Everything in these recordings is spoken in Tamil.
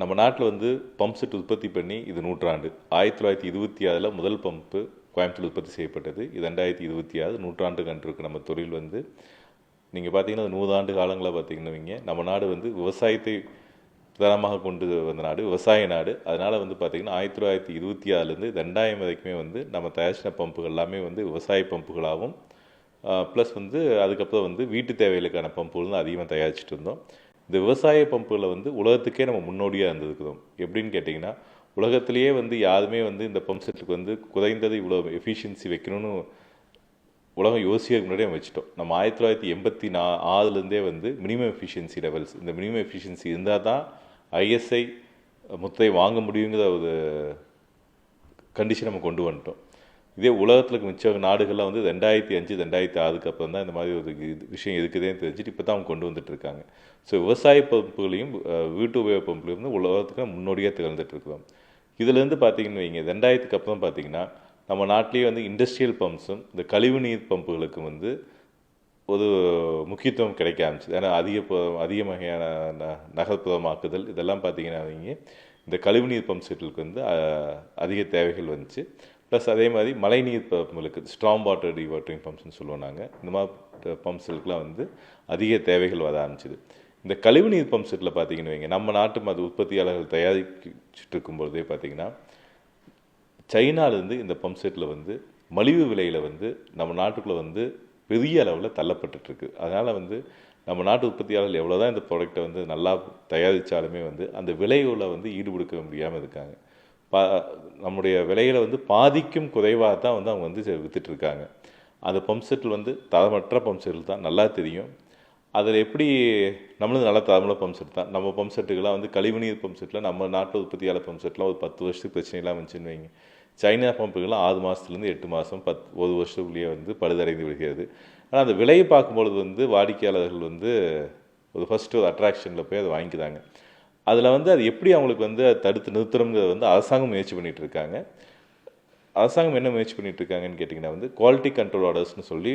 நம்ம நாட்டில் வந்து பம்ப் செட் உற்பத்தி பண்ணி இது நூற்றாண்டு. ஆயிரத்தி தொள்ளாயிரத்தி இருபத்தி ஆறில் முதல் பம்பு கோயம்புத்தூர் உற்பத்தி செய்யப்பட்டது. இது ரெண்டாயிரத்தி இருபத்தி ஆறு நூற்றாண்டு கண்டிருக்கு நம்ம தொழில் வந்து நீங்கள் பார்த்தீங்கன்னா அது நூறாண்டு காலங்களில் பார்த்தீங்கன்னா வைங்க. நம்ம நாடு வந்து விவசாயத்தை பிரதானமாக கொண்டு வந்த நாடு விவசாய நாடு. அதனால் வந்து பார்த்திங்கன்னா ஆயிரத்தி தொள்ளாயிரத்தி இருபத்தி ஆறுலேருந்து ரெண்டாயிரம் வரைக்குமே வந்து நம்ம தயாரிச்சின பம்புகள் எல்லாமே வந்து விவசாய பம்புகளாகவும் ப்ளஸ் வந்து அதுக்கப்புறம் வந்து வீட்டு தேவைகளுக்கான பம்புகள் தான் அதிகமாக தயாரிச்சுட்டு இருந்தோம். இந்த விவசாய பம்புகளை வந்து உலகத்துக்கே நம்ம முன்னோடியாக இருந்திருக்கிறோம். எப்படின்னு கேட்டிங்கன்னா உலகத்திலேயே வந்து யாருமே வந்து இந்த பம்ப் செட்டுக்கு வந்து குறைந்தது இவ்வளோ எஃபிஷியன்சி வைக்கணும்னு உலகம் யோசிக்கிறதுக்கு முன்னாடியே நம்ம வச்சுட்டோம். நம்ம ஆயிரத்தி தொள்ளாயிரத்தி எண்பத்தி நா ஆறுலேருந்தே வந்து மினிமம் எஃபிஷியன்சி லெவல்ஸ் இந்த மினிமம் எஃபிஷியன்சி இருந்தால் தான் ஐஎஸ்ஐ முத்தை வாங்க முடியுங்கிற ஒரு கண்டிஷன் நம்ம கொண்டு வந்துட்டோம். இதே உலகத்தில் மிச்ச நாடுகள்லாம் வந்து ரெண்டாயிரத்தி அஞ்சு ரெண்டாயிரத்தி ஆறுக்கு அப்புறம் தான் இந்த மாதிரி ஒரு இது விஷயம் இருக்குதேன்னு தெரிஞ்சுட்டு இப்போ தான் அவங்க கொண்டு வந்துட்டு இருக்காங்க ஸோ விவசாய பம்புகளையும் வீட்டு உபயோக பம்புகளையும் வந்து உலகத்துக்கு முன்னோடியாக திகழ்ந்துட்டு இருக்கிறோம் இதுலேருந்து பார்த்தீங்கன்னு வைங்க ரெண்டாயிரத்துக்கு அப்புறம் பார்த்தீங்கன்னா நம்ம நாட்டிலேயே வந்து இண்டஸ்ட்ரியல் பம்ப்ஸும் இந்த கழிவுநீர் பம்புகளுக்கு வந்து ஒரு முக்கியத்துவம் கிடைக்க ஆரம்பிச்சிது. ஏன்னா அதிக அதிக வகையான ந- நகர்ப்புறமாக்குதல் இதெல்லாம் பார்த்தீங்கன்னா வைங்க இந்த கழிவுநீர் பம்ப் செட்டுகளுக்கு வந்து அதிக தேவைகள் வந்துச்சு. ப்ளஸ் அதே மாதிரி மழைநீர் பம்புகளுக்கு ஸ்ட்ராங் வாட்டர் டிவாட்டரிங் பம்ப்ஸ்னு சொல்லுவோம் நாங்கள் இந்த மாதிரி பம்ப்ஸுக்கெலாம் வந்து அதிக தேவைகள் வர ஆரம்பிச்சிது. இந்த கழிவுநீர் பம்ப் செட்டில் பார்த்தீங்கன்னு வைங்க நம்ம நாட்டு மது உற்பத்தியாளர்கள் தயாரிச்சுட்டு இருக்கும்பொழுதே பார்த்தீங்கன்னா சைனாலேருந்து இந்த பம்ப் செட்டில் வந்து மலிவு விலையில் வந்து நம்ம நாட்டுக்குள்ளே வந்து பெரிய அளவில் தள்ளப்பட்டுருக்கு அதனால் வந்து நம்ம நாட்டு உற்பத்தியாளர்கள் எவ்வளோ தான் இந்த ப்ராடக்ட்டை வந்து நல்லா தயாரித்தாலுமே வந்து அந்த விலைகளை வந்து ஈடுபடுக்க முடியாமல் இருக்காங்க. பா நம்முடைய விலைகளை வந்து பாதிக்கும் குறைவாக தான் வந்து அவங்க வந்து வித்துட்டு இருக்காங்க அந்த பம்ப் செட்டில் வந்து தரமற்ற பம்ப் செட்டில் தான் நல்லா தெரியும். அதில் எப்படி நம்மளும் நல்ல தரமுள்ள பம்ப் செட் தான். நம்ம பம்ப் செட்டுக்கெல்லாம் வந்து கழிவுநீர் பம்ப் செட்டில் நம்ம நாட்டு உற்பத்தியாளர் பம்ப் செட்லாம் ஒரு பத்து வருஷத்துக்கு பிரச்சனை இல்லாமல் இருந்துச்சுன்னு வைங்க. சைனா பம்புகள்லாம் ஆறு மாதத்துலேருந்து எட்டு மாதம் பத் ஒரு வருஷத்துக்குள்ளேயே வந்து பழுதடைந்து விடுகிறது. ஆனால் அந்த விலையை பார்க்கும்பொழுது வந்து வாடிக்கையாளர்கள் வந்து ஒரு ஃபஸ்ட்டு ஒரு அட்ராக்ஷனில் போய் அதை வாங்கிக்கிறாங்க. அதில் வந்து அது எப்படி அவங்களுக்கு வந்து அதை தடுத்து நிறுத்தணுங்கிறது வந்து அரசாங்கம் முயற்சி பண்ணிகிட்டு இருக்காங்க. அரசாங்கம் என்ன முயற்சி பண்ணிட்டு இருக்காங்கன்னு கேட்டிங்கன்னா வந்து குவாலிட்டி கண்ட்ரோல் ஆர்டர்ஸ்னு சொல்லி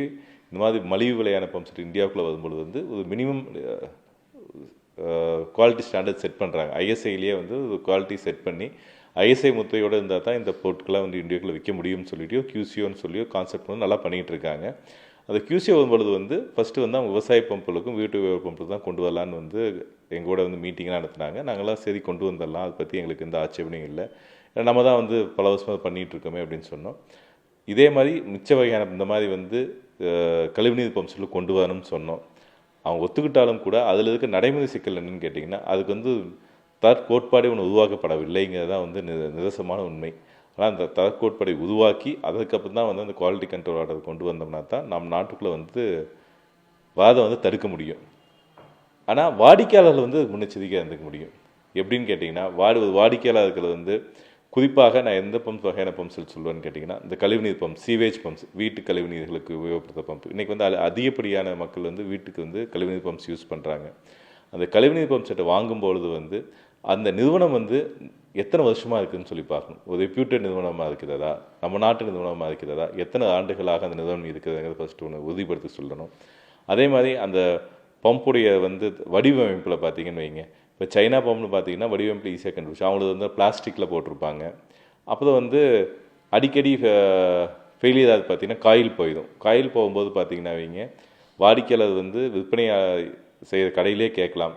இந்த மாதிரி மலிவு விலையான பம்ப் செட் இந்தியாவுக்குள்ளே வரும்பொழுது வந்து ஒரு மினிமம் குவாலிட்டி ஸ்டாண்டர்ட் செட் பண்ணுறாங்க ஐஎஸ்ஐலேயே வந்து ஒரு குவாலிட்டி செட் பண்ணி ஐஎஸ்ஐ முத்தையோடு இருந்தால் தான் இந்த பொருட்களை வந்து இந்தியாவுக்குள்ளே விற்க முடியும்னு சொல்லிட்டு கியூசியோன்னு சொல்லியோ கான்செப்ட் வந்து நல்லா பண்ணிகிட்டு இருக்காங்க. அந்த கியூசி வரும்பொழுது வந்து ஃபஸ்ட்டு வந்து அவங்க விவசாய பம்புகளுக்கும் வீட்டு உபயோக பம்புக்கு தான் கொண்டு வரலான்னு வந்து எங்களோட வந்து மீட்டிங்லாம் நடத்துனாங்க. நாங்களாம் சரி கொண்டு வந்துடலாம் அதை பற்றி எங்களுக்கு எந்த ஆட்சேபனையும் இல்லை. நம்ம தான் வந்து பல வருஷமாக பண்ணிகிட்டு இருக்கோமே அப்படின்னு சொன்னோம். இதே மாதிரி மிச்ச வகையான இந்த மாதிரி வந்து கழிவுநீர் பம்ப் சொல்லி கொண்டு வரணும்னு சொன்னோம். அவங்க ஒத்துக்கிட்டாலும் கூட அதில் இருக்க நடைமுறை சிக்கல் என்னன்னு கேட்டிங்கன்னா அதுக்கு வந்து தற்கோட்பாடே ஒன்று உருவாக்கப்படவில்லைங்கிறது தான் வந்து நி- உண்மை. ஆனால் அந்த தரக்கோட்படை உருவாக்கி அதுக்கப்புறம் தான் வந்து அந்த குவாலிட்டி கண்ட்ரோல் ஆர்டர் கொண்டு வந்தோம்னா தான் நம் நாட்டுக்குள்ளே வந்து வாதம் வந்து தடுக்க முடியும். ஆனால் வாடிக்கையாளர்கள் வந்து முன்னெச்சரிக்கையாக இருந்துக்க முடியும். எப்படின்னு கேட்டிங்கன்னா வாடி ஒரு வாடிக்கையாளர்கள் வந்து குறிப்பாக நான் எந்த பம்ப் வகையான பம்ப்ஸ் சொல்லுவேன்னு கேட்டிங்கன்னா இந்த கழிவுநீர் பம்ப் சீவேஜ் பம்ப்ஸ் வீட்டு கழிவுநீர்களுக்கு உபயோகப்படுத்த பம்ப் இன்றைக்கி வந்து அதிகப்படியான மக்கள் வந்து வீட்டுக்கு வந்து கழிவுநீர் பம்ப்ஸ் யூஸ் பண்ணுறாங்க அந்த கழிவுநீர் பம்ப் செட்டை வாங்கும்பொழுது வந்து அந்த நிறுவனம் வந்து எத்தனை வருஷமாக இருக்குதுன்னு சொல்லி பார்க்கணும். ஒரு ரெப்யூட்டட் நிறுவனமாக இருக்கிறதா? நம்ம நாட்டு நிறுவனமாக இருக்கிறதா? எத்தனை ஆண்டுகளாக அந்த நிறுவனம் இருக்கிறதுங்கிறத ஃபஸ்ட்டு ஒன்று உறுதிப்படுத்தி சொல்லணும். அதே மாதிரி அந்த பம்புடைய வந்து வடிவமைப்பில் பார்த்தீங்கன்னு வைங்க. இப்போ சைனா பம்ப்னு பார்த்தீங்கன்னா வடிவமைப்பில் ஈஸியாக கண்டுபிடிச்சு அவங்களுக்கு வந்து பிளாஸ்டிக்கில் போட்டிருப்பாங்க. அப்புறம் வந்து அடிக்கடி ஃபெயிலியர் ஆகுது பார்த்தீங்கன்னா காயில் போயிடும். காயில் போகும்போது பார்த்தீங்கன்னா வைங்க வாடிக்கையாளர் வந்து விற்பனை செய்கிற கடையிலே கேட்கலாம்.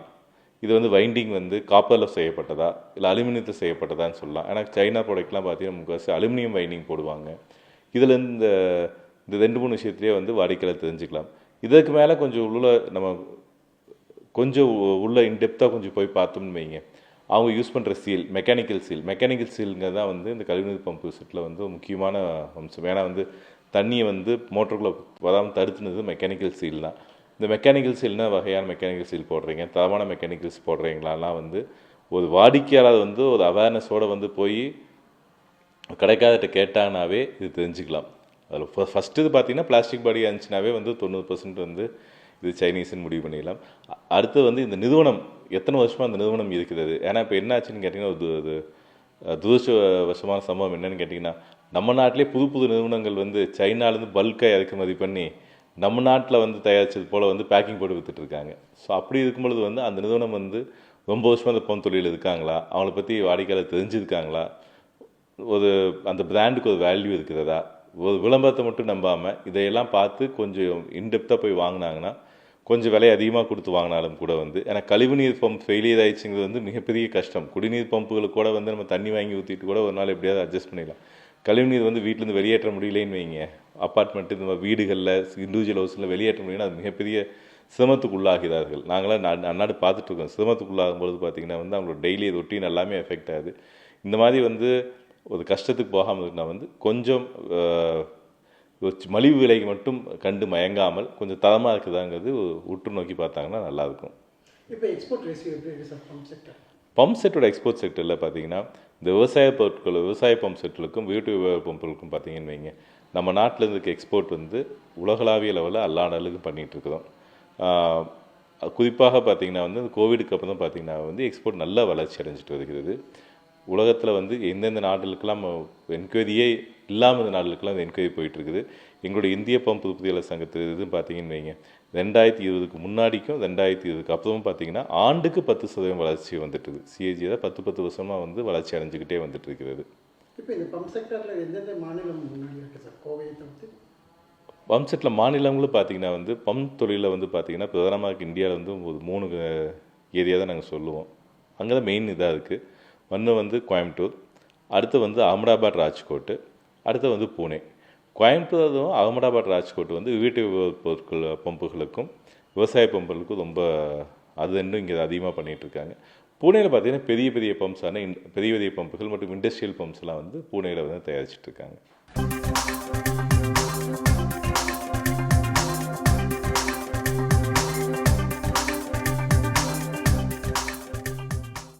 இது வந்து வைண்டிங் வந்து காப்பரில் செய்யப்பட்டதா? இல்லை அலுமினியத்தில் செய்யப்பட்டதான்னு சொல்லலாம். ஏன்னா சைனா ப்ராடக்ட்லாம் பார்த்தீங்கன்னா முக்கால்வாசி அலுமினியம் வைண்டிங் போடுவாங்க. இதில் இந்த இந்த ரெண்டு மூணு விஷயத்துலேயே வந்து வாடிக்கையாளர் தெரிஞ்சுக்கலாம். இதற்கு மேலே கொஞ்சம் உள்ள நம்ம கொஞ்சம் உள்ள இன்டெப்த்தாக கொஞ்சம் போய் பார்த்தோம்னு வைங்க. அவங்க யூஸ் பண்ணுற சீல் மெக்கானிக்கல் சீல் மெக்கானிக்கல் சீலுங்கிறது தான் வந்து இந்த கழிவுநீர் பம்பு செட்டில் வந்து முக்கியமான அம்சம். ஏன்னா வந்து தண்ணியை வந்து மோட்டருக்குள்ளே வராமல் தடுத்துனது மெக்கானிக்கல் சீல் தான். இந்த மெக்கானிக்கல் சீல்னா வகையான மெக்கானிக்கல் சீல் போடுறீங்க. தரமான மெக்கானிக்கல்ஸ் போடுறீங்களாலாம் வந்து ஒரு வாடிக்கையாளர் வந்து ஒரு அவேர்னஸோடு வந்து போய் கிடைக்காதட்ட கேட்டாங்கனாவே இது தெரிஞ்சுக்கலாம். அதில் ஃபஸ்ட்டு இது பார்த்தீங்கன்னா பிளாஸ்டிக் பாடி இருந்துச்சுனாவே வந்து தொண்ணூறு பர்சன்ட் வந்து இது சைனீஸ்னு முடிவு பண்ணிடலாம். அடுத்து வந்து இந்த நிறுவனம் எத்தனை வருஷமாக அந்த நிறுவனம் இருக்கிறது? ஏன்னா இப்போ என்ன ஆச்சுன்னு கேட்டிங்கன்னா ஒரு இது வருஷமான சம்பவம் என்னன்னு கேட்டிங்கன்னா நம்ம நாட்டிலே புது புது நிறுவனங்கள் வந்து சைனாலேருந்து பல்காக இறக்குமதி பண்ணி நம்ம நாட்டில் வந்து தயாரித்தது போல் வந்து பேக்கிங் போட்டு விற்றுட்ருக்காங்க ஸோ அப்படி இருக்கும் பொழுது வந்து அந்த நிறுவனம் வந்து ரொம்ப வருஷமாக அந்த பொன் தொழில் இருக்காங்களா? அவங்கள பற்றி வாடிக்கையாளர் தெரிஞ்சிருக்காங்களா? ஒரு அந்த பிராண்டுக்கு ஒரு வேல்யூ இருக்கிறதா? ஒரு விளம்பரத்தை மட்டும் நம்பாமல் இதையெல்லாம் பார்த்து கொஞ்சம் இன்டெப்த்தாக போய் வாங்கினாங்கன்னா கொஞ்சம் விலை அதிகமாக கொடுத்து வாங்கினாலும் கூட வந்து ஏன்னா கழிவுநீர் பம்ப் ஃபெயிலியர் ஆயிடுச்சுங்கிறது வந்து மிகப்பெரிய கஷ்டம். குடிநீர் பம்புகளுக்கு கூட வந்து நம்ம தண்ணி வாங்கி ஊற்றிட்டு கூட ஒரு நாள் எப்படியாவது அட்ஜஸ்ட் பண்ணிடலாம். கழிவுநீர் வந்து வீட்டிலேருந்து வெளியேற்ற முடியலைன்னு வைங்க. அப்பார்ட்மெண்ட்டு இந்த மாதிரி வீடுகளில் இண்டிவிஜுவல் ஹவுஸில் வெளியேற்ற முடியலன்னா அது மிகப்பெரிய சிரமத்துக்கு உள்ளாகிறார்கள் நாங்களாம் நா- அன்னாடு பார்த்துட்டு இருக்கோம் சிரமத்துக்கு உள்ளாகும் பொழுது பார்த்தீங்கன்னா வந்து அவங்களோட டெய்லி ரொட்டீன் எல்லாமே எஃபெக்ட் ஆகுது. இந்த மாதிரி வந்து ஒரு கஷ்டத்துக்கு போகாமல் இருந்தால் வந்து கொஞ்சம் மலிவு விலைக்கு மட்டும் கண்டு மயங்காமல் கொஞ்சம் தரமாக இருக்குதாங்கிறது உற்று நோக்கி பார்த்தாங்கன்னா நல்லாயிருக்கும் இப்போ export ratio pump sector pump செட்டோட எக்ஸ்போர்ட் செக்டரில் பார்த்தீங்கன்னா இந்த விவசாய பொருட்கள் விவசாய பம்ப் செட்டுகளுக்கும் வீட்டு விவசாய பம்புகளுக்கும் பார்த்தீங்கன்னு வைங்க. நம்ம நாட்டில் இருக்க எக்ஸ்போர்ட் வந்து உலகளாவிய லெவலில் எல்லா நாடுகளுக்கும் பண்ணிகிட்டு இருக்கிறோம் குறிப்பாக பார்த்திங்கன்னா வந்து கோவிடுக்கு அப்புறம் பார்த்திங்கன்னா பார்த்தீங்கன்னா வந்து எக்ஸ்போர்ட் நல்ல வளர்ச்சி அடைஞ்சிட்டு வருகிறது. உலகத்தில் வந்து எந்தெந்த நாடுகளுக்கெல்லாம் என்கொயரியே இல்லாமல் இந்த நாடுகளுக்கெல்லாம் அந்த என்கொயரி போயிட்டுருக்குது எங்களுடைய இந்திய பம்பு உற்பத்தியாளர் சங்கத்தில் இது பார்த்தீங்கன்னு வைங்க. ரெண்டாயிரத்தி இருபதுக்கு முன்னாடிக்கும் ரெண்டாயிரத்தி இருபதுக்கு அப்புறமும் பார்த்தீங்கன்னா ஆண்டுக்கு பத்து சதவீதம் வளர்ச்சி வந்துட்டு சிஏஜி தான் பத்து பத்து வருஷமாக வந்து வளர்ச்சி அடைஞ்சிக்கிட்டே வந்துட்டு இருக்கிறது. இப்போ இந்த பம்ப் செக்டரில் எந்தெந்த மாநிலம் முன்னாடி இருக்கு சார் கோவையை தவிர்த்து பம்ப் செட்டில் மாநிலங்களும் பார்த்தீங்கன்னா வந்து பம்ப் தொழிலில் வந்து பார்த்திங்கன்னா பிரதானமாக இந்தியாவில் வந்து ஒரு மூணு ஏரியா தான் நாங்கள் சொல்லுவோம். அங்கே தான் மெயின் இதாக இருக்குது ஒன்று வந்து கோயம்புத்தூர் அடுத்து வந்து அகமதாபாத் ராஜ்கோட்டு அடுத்து வந்து பூனே. கோயம்புத்தூரும் அகமதாபாத் ராஜ்கோட் வந்து வீட்டு பொருட்கள் பம்புகளுக்கும் விவசாய பம்புகளுக்கும் ரொம்ப அது ரெண்டும் இங்கே அதிகமாக பண்ணிகிட்டு இருக்காங்க. பூனேயில் பார்த்திங்கன்னா பெரிய பெரிய பம்ப்ஸான பெரிய பெரிய பம்புகள் மற்றும் இண்டஸ்ட்ரியல் பம்ப்ஸ்லாம் வந்து பூனேயில் வந்து தயாரிச்சிட்ருக்காங்க